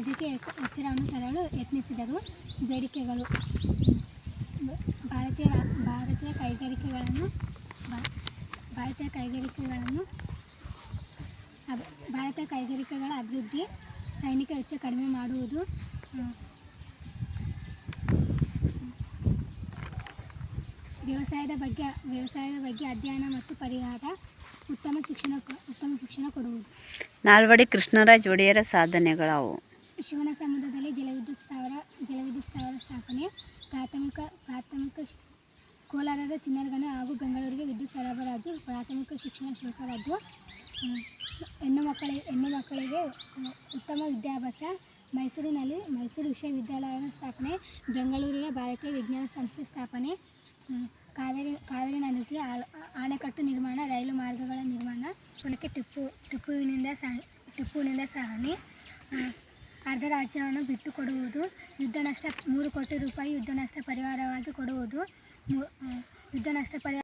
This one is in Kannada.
ರಾಜ್ಯಕ್ಕೆ ಉಚ್ಚಾರವನ್ನು ತರಲು ಯತ್ನಿಸಿದರು. ಬೇಡಿಕೆಗಳು. ಭಾರತೀಯ ಭಾರತೀಯ ಕೈಗಾರಿಕೆಗಳನ್ನು ಭಾರತೀಯ ಕೈಗಾರಿಕೆಗಳನ್ನು ಭಾರತೀಯ ಕೈಗಾರಿಕೆಗಳ ಅಭಿವೃದ್ಧಿ ಸೈನಿಕ ವೆಚ್ಚ ಕಡಿಮೆ ಮಾಡುವುದು ವ್ಯವಸಾಯದ ಬಗ್ಗೆ ವ್ಯವಸಾಯದ ಬಗ್ಗೆ ಅಧ್ಯಯನ ಮತ್ತು ಪರಿಹಾರ, ಉತ್ತಮ ಶಿಕ್ಷಣ ಉತ್ತಮ ಶಿಕ್ಷಣ ಕೊಡುವುದು. ನಾಲ್ವಡಿ ಕೃಷ್ಣರಾಜ್ ಒಡೆಯರ ಸಾಧನೆಗಳವು. ಶಿವನ ಸಮುದ್ರದಲ್ಲಿ ಜಲವಿದ್ಯುತ್ ಸ್ಥಾವರ ಜಲವಿದ್ಯುತ್ ಸ್ಥಾವರ ಸ್ಥಾಪನೆ ಪ್ರಾಥಮಿಕ ಪ್ರಾಥಮಿಕ ಕೋಲಾರದ ಚಿನ್ನರಗನ ಹಾಗೂ ಬೆಂಗಳೂರಿಗೆ ವಿದ್ಯುತ್ ಸರಬರಾಜು, ಪ್ರಾಥಮಿಕ ಶಿಕ್ಷಣ ಶುಲ್ಕ ರದ್ದು. ಹೆಣ್ಣು ಮಕ್ಕಳಿಗೆ ಹೆಣ್ಣು ಮಕ್ಕಳಿಗೆ ಉತ್ತಮ ವಿದ್ಯಾಭ್ಯಾಸ. ಮೈಸೂರಿನಲ್ಲಿ ಮೈಸೂರು ವಿಶ್ವವಿದ್ಯಾಲಯದ ಸ್ಥಾಪನೆ, ಬೆಂಗಳೂರಿನ ಭಾರತೀಯ ವಿಜ್ಞಾನ ಸಂಸ್ಥೆ ಸ್ಥಾಪನೆ. ಕಾವೇರಿ ಕಾವೇರಿ ನದಿಗೆ ಆಣೆಕಟ್ಟು ನಿರ್ಮಾಣ, ರೈಲು ಮಾರ್ಗಗಳ ನಿರ್ಮಾಣ ಪುನಕ್ಕೆ ಟಿಪ್ಪು, ಟಿಪ್ಪುವಿನಿಂದ ಸಹ ಟಿಪ್ಪುವಿನಿಂದ ಸಹನೆ. ಅರ್ಧ ರಾಜ್ಯವನ್ನು ಬಿಟ್ಟು ಕೊಡುವುದು ಯುದ್ಧ ನಷ್ಟ ಮೂರು ಕೋಟಿ ರೂಪಾಯಿ ಯುದ್ಧ ನಷ್ಟ ಪರಿಹಾರವಾಗಿ ಕೊಡುವುದು. ಯುದ್ಧ ನಷ್ಟ ಪರಿಹಾರ